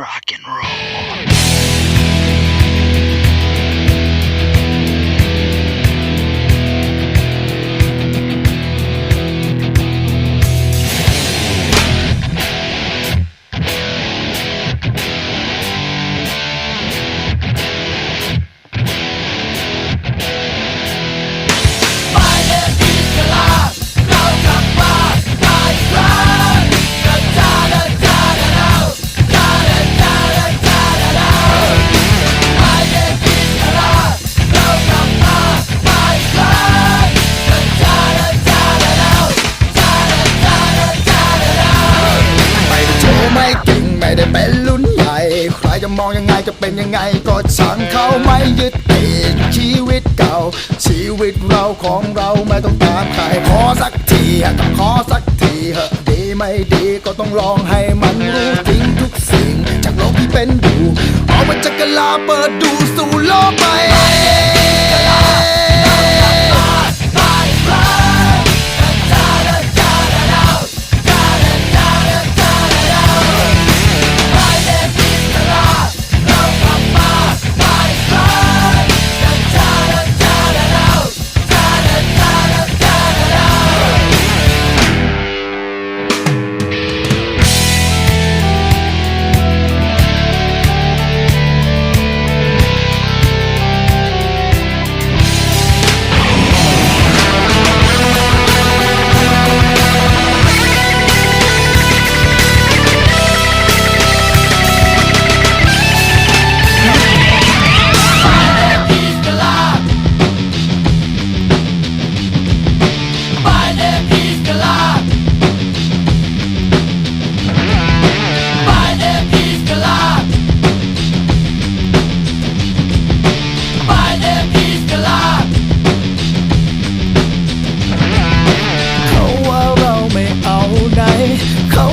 rock and roll. ได้เป็นลุ้นใหญ่ ใครจะมองยังไงจะเป็นยังไงก็ช่างเขาไม่ยึดติดชีวิตเก่า ชีวิตเราของเราไม่ต้องตามใครขอสักทีต้องขอสักทีเหอะดีไม่ดีก็ต้องลองให้มันรู้ทิ้งทุกสิ่ง จากโลกที่เป็นอยู่เอกมาจากกะลาเปิดดูสู่โลกใหม่ Cold.